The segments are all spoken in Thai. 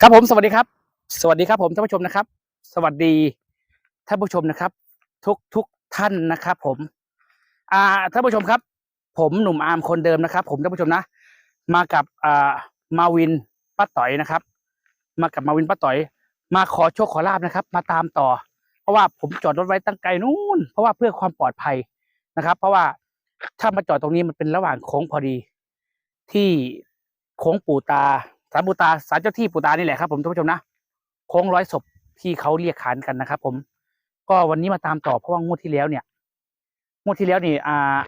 ครับผมสวัสดีครับ สวัสดีครับผมท่านผู้ชมนะครับ สวัสดีท่านผู้ชมนะครับ ทุกทุกท่านนะครับ ผม อ่าท่านผู้ชมครับ ผมหนุ่มอาร์มคนเดิมนะครับ ผมท่านผู้ชมนะ มากับอ่ามาวินป้าต่อยนะครับ มากับมาวินป้าต่อย มาขอโชคขอลาบนะครับ มาตามต่อ เพราะว่าผมจอดรถไว้ตั้งไกลนู้นเพราะว่าเพื่อความปลอดภัยนะครับ เพราะว่าถ้ามาจอดตรงนี้มันเป็นระหว่างโค้งพอดี ที่โค้งปู่ตา สารปูตาสารเจ้าที่ปูตานี่แหละครับผมท่านผู้ชมนะโค้งร้อยศพที่เขาเรียกขานกันนะครับผม ก็วันนี้มาตามต่อเพราะว่างวดที่แล้วเนี่ยงวดที่แล้วนี่อ่า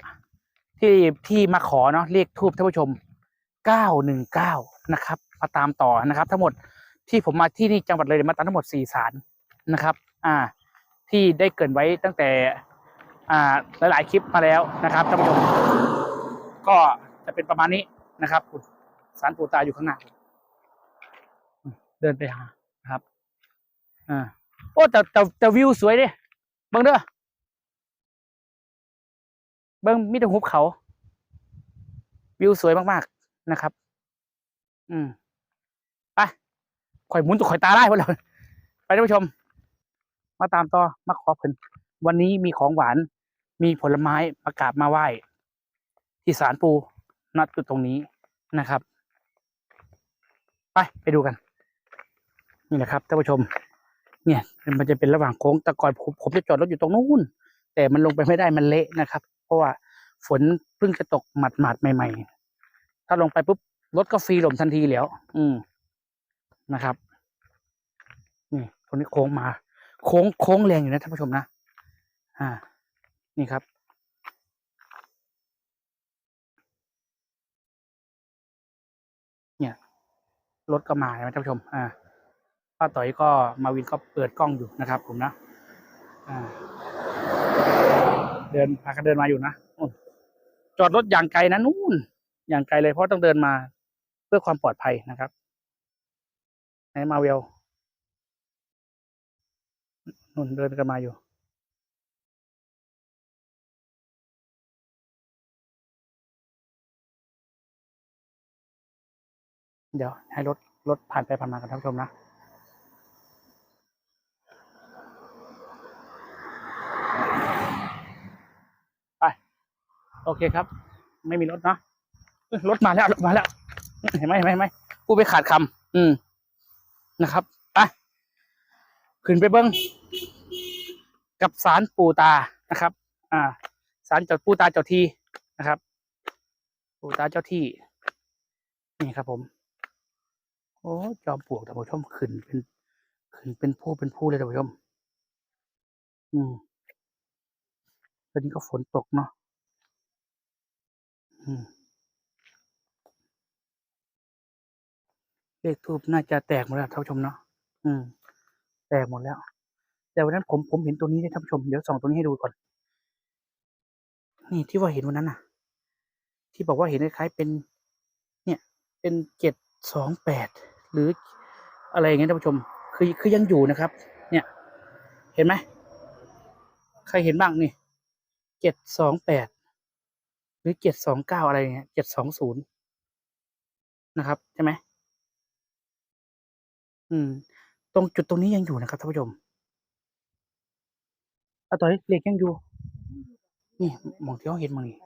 ที่ที่มาขอเนาะเลขทูบท่านผู้ชมเก้าหนึ่งเก้านะครับ มาตามต่อนะครับ ทั้งหมดที่ผมมาที่นี่จังหวัดเลยมาตามทั้งหมดสี่ศาลนะครับ อ่า ที่ได้เกินไว้ตั้งแต่ อ่าหลาย ๆ คลิปมาแล้วนะครับท่านผู้ชม ก็จะเป็นประมาณนี้นะครับสารปูตาอยู่ข้างหน้า เดินไปหานะครับอ่าโอ้แต่แต่แต่วิวสวยดิเบิ่งเด้อเบิ่งมีแต่หุบเขา วิวสวยมากๆนะครับ อืมไปข่อยหมุนตัวข่อยตาได้พวกเราไปท่านผู้ชม มาตามต่อมาขอเพิ่นวันนี้มีของหวานมีผลไม้ประกาศมาไหว้ที่ศาลปูนัดจุดตรงนี้นะครับ ไปไปดูกัน นี่แหละครับท่านผู้ชม เนี่ยมันจะเป็นระหว่างโค้งแต่ก่อนผมผมจะจอดรถอยู่ตรงนู้นแต่มันลงไปไม่ได้มันเละนะครับ เพราะว่าฝนเพิ่งจะตกหมาดหมาดๆใหม่ ๆ ถ้าลงไปปุ๊บรถก็ฟรีหลมทันทีแล้ว อืมนะครับ นี่ตรงนี้โค้งมา โค้งโค้งแรงอยู่นะท่านผู้ชมนะอ่า นี่ครับเนี่ยรถก็มาใช่ไหมท่านผู้ชม อ่า ป้าต่อยก็มาวินก็เปิดกล้องอยู่นะครับผมนะเดินพากันเดินมาอยู่นะจอดรถอย่างไกลนะนู่น อย่างไกลเลยเพราะต้องเดินมาเพื่อความปลอดภัยนะครับไหนมาเวลนู่นเดินกันมาอยู่เดี๋ยวให้รถรถผ่านไปผ่านมากันท่านผู้ชมนะ ไป โอเคครับ ไม่มีรถเนอะรถมาแล้วรถมาแล้ว เห็นไหมเห็นไหมเห็นไหมพูไปขาดคำอืมนะครับไปขึ้นไปเบิ้งกับสารปูตานะครับ อ่า สารเจ้าปูตาเจ้าที่นะครับ ปูตาเจ้าที่ นี่ครับผม โอ้จอมปลวกท่านผู้ชมขึ้นเป็นขึ้นเป็นผู้เป็นผู้เลยท่านผู้ชม อืมตอนนี้ก็ฝนตกเนาะ เลขทูบน่าจะแตกหมดแล้วท่านผู้ชมเนาะอืม แตกหมดแล้ว แต่วันนั้นผมผมเห็นตัวนี้ได้ท่านผู้ชมเดี๋ยวส่องตัวนี้ให้ดูก่อน นี่ที่ว่าเห็นวันนั้นน่ะ ที่บอกว่าเห็นคล้ายๆเป็น เนี่ย เป็นเจ็ดสองแปดหรืออะไรอย่างเงี้ยท่านผู้ชม คือคือยังอยู่นะครับ เนี่ย เห็นไหมใครเห็นบ้างนี่เจ็ดสองแปด หรือเจ็ดสองเก้าอะไรเงี้ยเจ็ดสองศูนย์นะครับ ใช่ไหมอืม ตรงจุดตรงนี้ยังอยู่นะครับท่านผู้ชมอะต่อยเหล็กยังอยู่ นี่มองที่เขาเห็นหมองนี่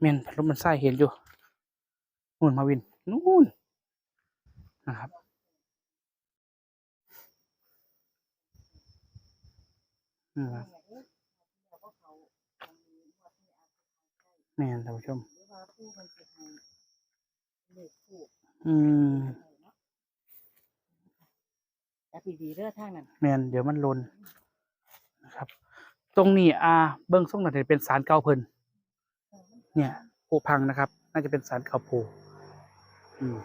เมนพัดลมมันไส้เห็นอยู่นู่นมาวินนู่นนะครับอืมครับ แม่นท่านผู้ชมอืม แอปดีๆเด้อทางนั้นแมนเดี๋ยวมันลนนะครับ ตรงนี้อ่าเบื้องส่งน่าจะเป็นสารเก่าเพิ่นเนี่ยผุพังนะครับ น่าจะเป็นสารเก่าโพอืม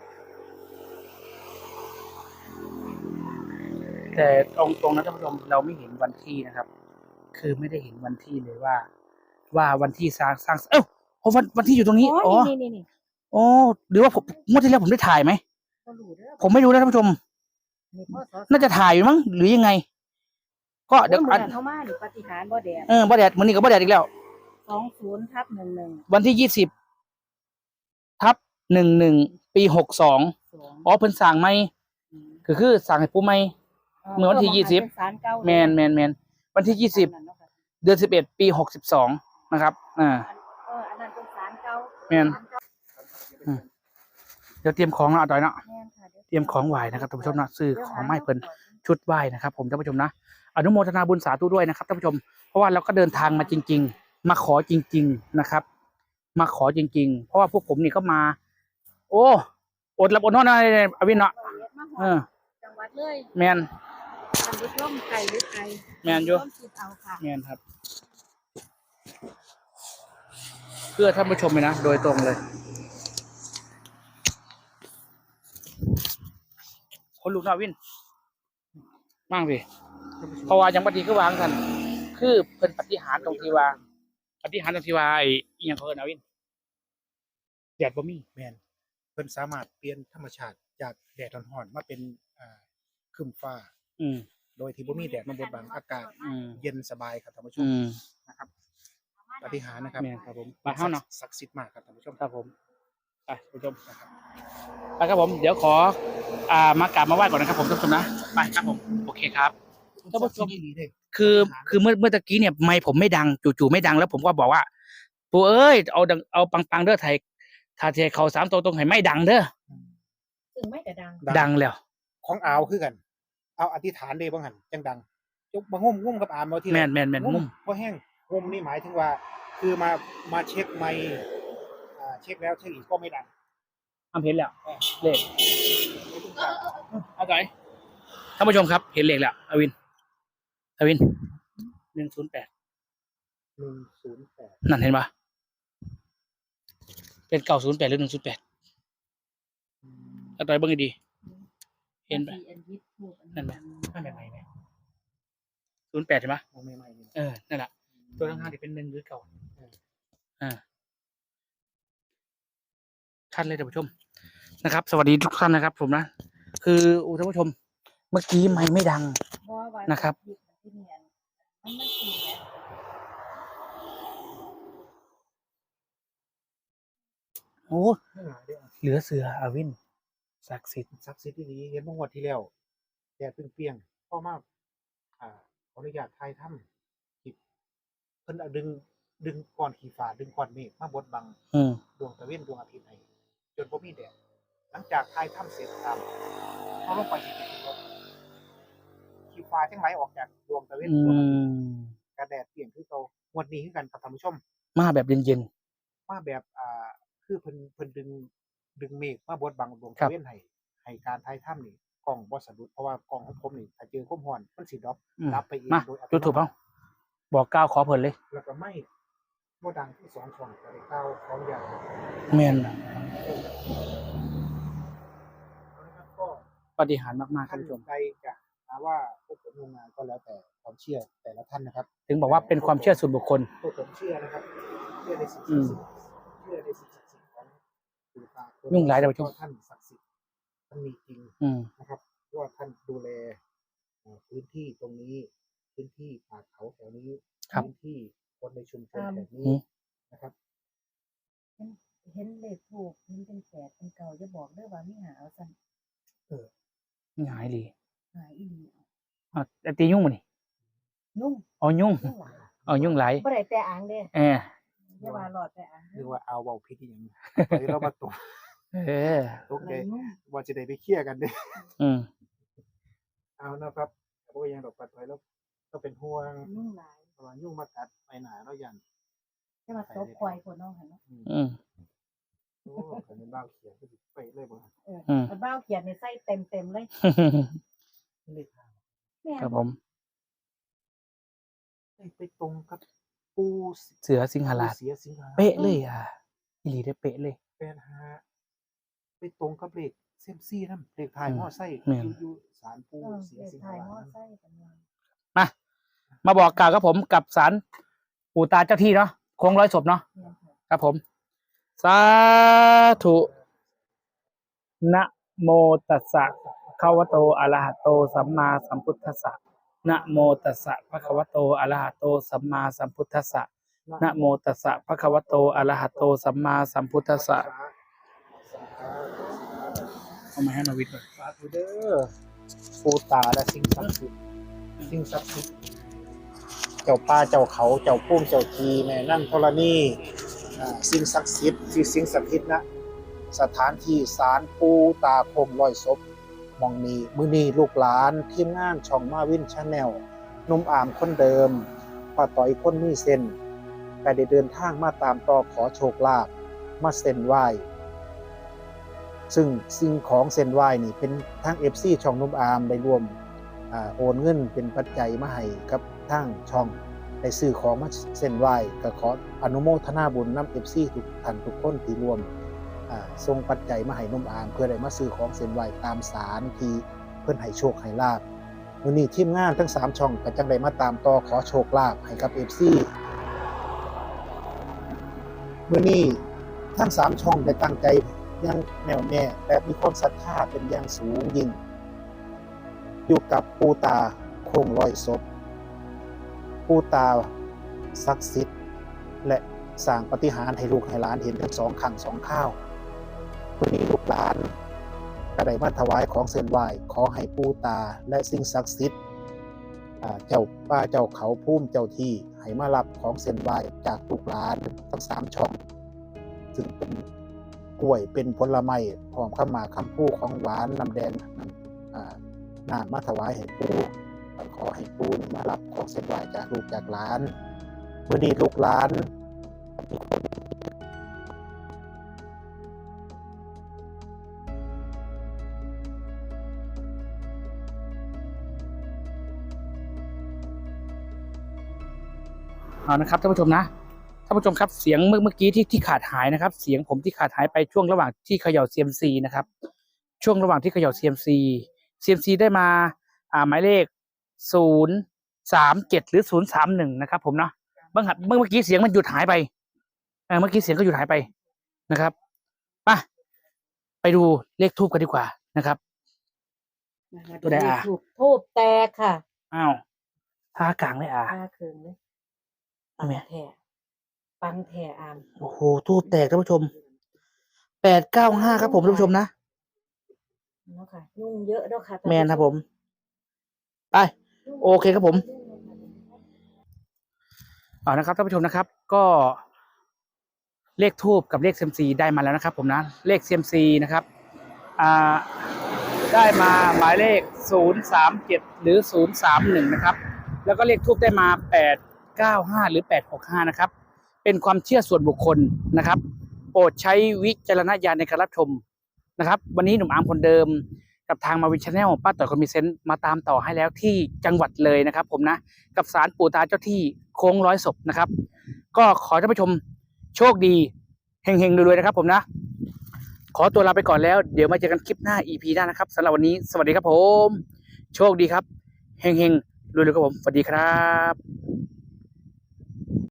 แต่ตรงตรงๆนะท่านผู้ชมเราไม่เห็นวันที่นะครับ คือไม่ได้เห็นวันที่เลยว่า ว่าวันที่สร้างสร้างเอ้า เพราะวันวันที่อยู่ตรงนี้อ๋อนี่นี่นี่อ๋อหรือว่าผมงวดที่แล้วผมได้ถ่ายไหมก็รู้เด้อผมไม่รู้นะท่านผู้ชม นี่พ่อสอน่าจะถ่ายอยู่มั้งหรือยังไง ก็เดี๋ยวอัอันนเข้ามาหรือปฏิหารย์บ่แดดเออบ่แดดมันนี่ก็บ่แดดอีกแล้ว สองศูนย์ทับหนึ่งหนึ่งวันที่ยี่สิบทับหนึ่งหนึ่งปีหกสองสองอ๋อเพิ่นสั่งไหมก็คือสั่งให้ปูใหม่เมื่อวันที่พิ่ยี่สิบ เป็นสารเก่าแมนแมนแมนวันที่ยี่สิบอันนั้นเนาะค่ะเดือนสิบเอ็ดปีหกสิบสองนะครับอ่าเอออันนั้นเป็นสาร เก่าแม่นเดี๋ยวเตรียมของเนาะอาต่อยเนาะ แม่นค่ะดี๋วเตรียมของไหว้นะครับท่านผู้ชมเนาะซื้อของไมาให้เพิ่นชุดไหว้นะครับ ผมท่านผู้ชมนะอนุโมทนาบุญสาธุด้วยนะครับท่านผู้ชม เพราะว่าเราก็เดินทางมาจริง ๆ มาขอจริง ๆนะครับ มาขอจริง ๆ เพราะว่าพวกผมนี่ก็มา โอ้อดหลับอดนอนอะไรเนี่ยอวินเนาะร้อยเอ็ดมาฮเอออดจังหวัดเลยแมนท่านผู้ชมไก่หรือไก่แม่นอยู่ร่วมคิดเอาค่ะแมนครับ เพื่อท่านผู้ชมเลยนะ โดยตรงเลยคนลูกนาวินมั่งสิเพราะว่ายังปฏิก็วางกัน คือเพิ่นปฏิหารย์ตรงที่ว่าปฏิหารย์ตรงที่ว่าไอ้อิหยังเขาเอิ้นนาวินแดดบ่มีแมนเพิ่นสามารถเปลี่ยนธรรมชาติจากแดดร้อนๆมาเป็นอ่าครึ้มฟ้า อืมโดยที่บ่มีแดดมาบดบังอากาศ อืมเย็นสบายครับท่านผู้ชอืมมนะครับ ปฏิหารย์นะครับแม่นครับผมมาเฮาเนาะศักดิ์สิทธิ์มากครับท่านผู้ชมครับผมไปท่านผู้ชมนะครับไปครับผมเดี๋ยวขออ่ามากราบมาไหว้ก่อนนะครับผมท่านผู้ชมนะไปครับผมโอเคครับ ท่านผู้ชมศักดิ์สิทธิ์ดีๆเด้คือคือเมื่อเมื่อตะกี้เนี่ยไม่ผมไม่ดังจู่ๆไม่ดังแล้วผมก็บอกว่าปู่เอ้ยเอาดังเอาปังๆเด้อไทยถ้าเทเขาสามตัวตรงให้ไม่ดังเด้อซึ่งไม่กระดัง ดังแล้ว ของอาวคือกัน เอาอธิษฐานเด้บ่หันจังดังยกมางุ่มงุ่มกับอามเอาที่แม่นแม่นแม่นงุ่มบ่แห้ง งุ่มนี่หมายถึงว่า คือมามาเช็คไมค์อ่าเช็คแล้วเช็คอีกก็ไม่ดังทำเห็นแล้วเลขเอาใจท่านผู้ชมครับ เห็นเลขแล้วอวินอวินหนึ่งศูนย์แปด108นั่นเห็นปะเป็นเก้าศูนย์แปดหรือหนึ่งศูนย์แปดเอาใจเบิ่งให้ดี เห็นปะอันยิบพูดอันั่นไหมไม่ใหม่ๆเนี่ยศูนย์แปดใช่ปะเอาใหม่ๆนี่เออ นั่นแหละ ตัวข้างๆที่เป็นหนึ่งหรือเก่าอ่าท่านเลยท่านผู้ชม นะครับ สวัสดีทุกท่านนะครับ ผมนะ คืออูท่านผู้ชม เมื่อกี้ไม่ไม่ดังเพราะว่านะครับยิบมันที่เนียนมันไม่ตีเนี่ยโอ้ไม่หลายเด้อเหลือเสืออาวินศักดิ์สิทธิ์ศักดิ์สิทธิ์ที่ดีเห็นเมื่อวันที่แล้วแดดเปรี้ยงๆพ่อมากอ่าขออนุญาตถ่ายถ้ำคลิป เพิ่นเอาดึงดึงก้อนขี้ฟ้าดึงก้อนเมฆมาบดบังอืมดวงตะเวนดวงอาทิตย์ให้จนบ่มีแดดหลังจากถ่ายถ้ำเสร็จครับเขาลงไปที่จุดที่พบขี้ฟ้าทั้งหลายออกจากดวงตะเวนอืดวงอาทิตย์มกระแดดเปลี่ยนคือเก่างวดนี้คือกันครับท่านผู้ชม มาแบบเย็น มาแบบอ่าคือเพิ่นเพิ่นดึงดึงเมฆมาบดบังดวงครัตะบ เวนให้ให้การถ่ายถ้ำนี่กล้องบ่สะดุดเพราะว่ากล้องของผมนี่ถ้าเจอความร้อนมันสิดรอปๆอืม รับไปเองมาโดยอัตจุดโนถูกมัเปล่าติ บอกก้าวขอเพิ่นเลย แล้วก็ไม่บ่ดังที่สองช่องก็ได้ก้าวของอย่างแมนนะครับก็ปฏิหารย์มากๆท่าท่านนผู้ชม ใดจะหาว่าพวกผมงมงายก็แล้วแต่ความเชื่อแต่ละท่านนะครับ ถึงบอกว่าเป็นความเชื่อส่วนบุคคล พวกผมเชื่อนะครับ เชื่อในสิ่งอืศักมดิ์สิทธิ์เชื่อในสิ่งศักดิ์สิทธิ์ของปู่ตายุ่งหลายท่านผู้ชมเพระท่านศักดิ์สิทธิ์ท่านมีจริง อืมนะครับเพราะว่าท่านดูแลเอ่อพื้นที่ตรงนี้ พื้นที่ป่าเขาแถวนี้ครับ พื้นที่คนในชุมชนแถวอืนี้มนะครับ เห็นเลขถูกเห็นเป็นแปดเป็นเก่าจะบอกเด้อว่ามีหาเอาสั่นนี่หายดีหาอีหลีเอาอะแต่ตียุ่งมานี่นุ่มเอายุ่งนุ่มหลายเอายุ่งไหลายบ่ได้แต่อ่างเด้เอออย่าว่าหลอดแต่อ่างหรือว่าเอาเบาพิษอหย่างนี้ไปเรามาตกเออตกอะไรใจนุ่มว่าจะได้ไปเคลียร์กันเด้อืมเอานะครับแต่ว่ายังดอกปัดไว้แล้ว ก็เป็นห่วงนุ่มหลายประมาณยุ่งมากัดไปหนาเรายันจะมาตบควายคนน้องหั่นเนาะอืมอืมโอ้แต่ในบ้านเขียนก็สิไปเลยบ่เอออืมแต่บ้าวเขียนในไส้เต็มๆเลยเลขทางแม่นครับผมไปตรงกับปูเสือสิงหราชเสียสิงหาเป๊ะเลยอะอีหลีได้เป๊ะเลย แปดห้าไปตรงกับเลขเซยมซี่นั่นเลขถ่ายอืมมอไซค์แม่นอยู่อยู่ศาลปูเออเสียเด็กสิงถ่ายหามอนั่นไส้กันมามา มาบอกกล่าวกับผมกับสารปู่ตาเจ้าที่เนาะโค้งร้อยศพเนาะครับผม สาธุนะโมตัสสะภะคะวะโตอะระหะโต สัมมาสัมพุทธัสสะนะโมตัสสะภะคะวะโตอะระหะโต สัมมาสัมพุทธัสสะนะโมตัสสะภะคะวะโตอะระหะโต สัมมาสัมพุทธัสสะเอามาให้นวิทย์ก่อนสาธุเด้อปูตาและสิ่งศักดิ์สิทธิ์สิ่งศักดิ์สิทธิ์ เจ้าป่าเจ้าเขาเจ้าพุ่มเจ้าทีแม่นั่งธรณีสิ่งศักดิ์สิทธิ์ที่สิ่งศักดิ์สิทธิ์นะสถานที่ศาลปูตาคมร้อยศพมองนีมือนีลูกหลานทีมงานช่องมาวินชาแนลนุ่มอามคนเดิมป้าต่อยคนมีเส้นก็ได้เดินทางมาตามต่อขอโชคลาภมาเส้นไหว้ซึ่งสิ่งของเส้นไหว้นี่เป็นทาง FC ช่องนุ่มอามได้รวมอโอนเงินเป็นปัจจัยมาให้กับ ทางช่องได้ซื้อของมาเส้นไหว้ก็ขออนุโมทนาบุญน้ำ FC ทุกท่านทุกคนที่รวมอ่าส่งปัจจัยมาให้นุ่มอาม เพื่อได้มาซื้อของเส้นไหว้ตามสารที่เพื่อนให้โชคให้ลาบวันนี้ทีมงานทั้ง 3 ช่องก็จังได้มาตามต่อขอโชคลาภให้กับ FC มื่อนี้ทั้งสามช่องได้ตั้งใจยังแน่วแน่และมีความศรัทธาเป็นอย่างสูงยิ่ง อยู่กับปูตาโคงร้อยศพ ปูตาศักดิ์สิทธิ์และสร้างปฏิหารให้ลูกให้หลานเห็นทั้งสองขังสองข้าววันนี้ลูกหลานก็ได้มาถวายของเส้นไหว้ขอให้ปูตาและสิ่งศักดิ์สิทธิ์เจ้าป้าเจ้าเขาพุ่มเจ้าที่ให้มารับของเส้นไหว้จากลูกหลานทั้งสามช่องซึ่งเป็นกล้วยเป็นผลไม้พร้อมข้ามาคำพูของหวานน้ำแดงน้ำอ่านมาถวายให้ปู ขอให้ปูนมารับของเส้นไหวจากลูกจากหลานเมื่อนี้ลูกหลานมีคนเอานะครับท่านผู้ชมนะท่านผู้ชมครับเสียงเมื่อเมื่อกี้ที่ที่ขาดหายนะครับ เสียงผมที่ขาดหายไปช่วงระหว่างที่เขย่า CMC นะครับ ช่วงระหว่างที่เขย่า CMC CMC ได้มาอ่าหมายเลข ศูนย์สามเจ็ดหรือศูนย์สามหนึ่งนะครับ ผมเนาะเมื่อหัดเมื่อเมื่อกี้เสียงมันหยุดหายไปเออเมื่อกี้เสียงก็หยุดหายไปนะครับไปไปดูเลขทูบกันดีกว่านะครับตัวใดอะถูกทูบแตกค่ะอ้าวพากลางเลยอะปลาเคืองเลยทำไมแท่ปังแท่อามโอ้โหทูบแตกท่านผู้ชมแปดเก้าห้าครับผมท่านผู้ชมนะเนาะค่ะยุ่งเยอะเนาะค่ะแมนครับผม ไป โอเคครับผมเอานะครับท่านผู้ชมนะครับ ก็เลขทูบกับเลขเซมซีได้มาแล้วนะครับ ผมนะเลขเซมซีนะครับอ่าได้มาหมายเลขศูนย์สามเจ็ดหรือศูนย์สามหนึ่งนะครับ แล้วก็เลขทูบได้มาแปดเก้าห้าหรือแปดหกห้านะครับ เป็นความเชื่อส่วนบุคคลนะครับ โปรดใช้วิจารณญาณในการรับชมนะครับ วันนี้หนุ่มอาร์มคนเดิม กับทางมาวินชาแนลป้าต่อยคนมีเซนต์มาตามต่อให้แล้วที่จังหวัดเลยนะครับผมนะกับสารปู่ตาเจ้าที่โค้งร้อยศพนะครับ ก็ขอท่านผู้ชมโชคดีเฮงๆรวยๆนะครับผมนะ ขอตัวลาไปก่อนแล้วเดี๋ยวมาเจอกันคลิปหน้า EP หน้านะครับสำหรับวันนี้สวัสดีครับผม โชคดีครับเฮงๆรวยๆครับผมสวัสดีครับ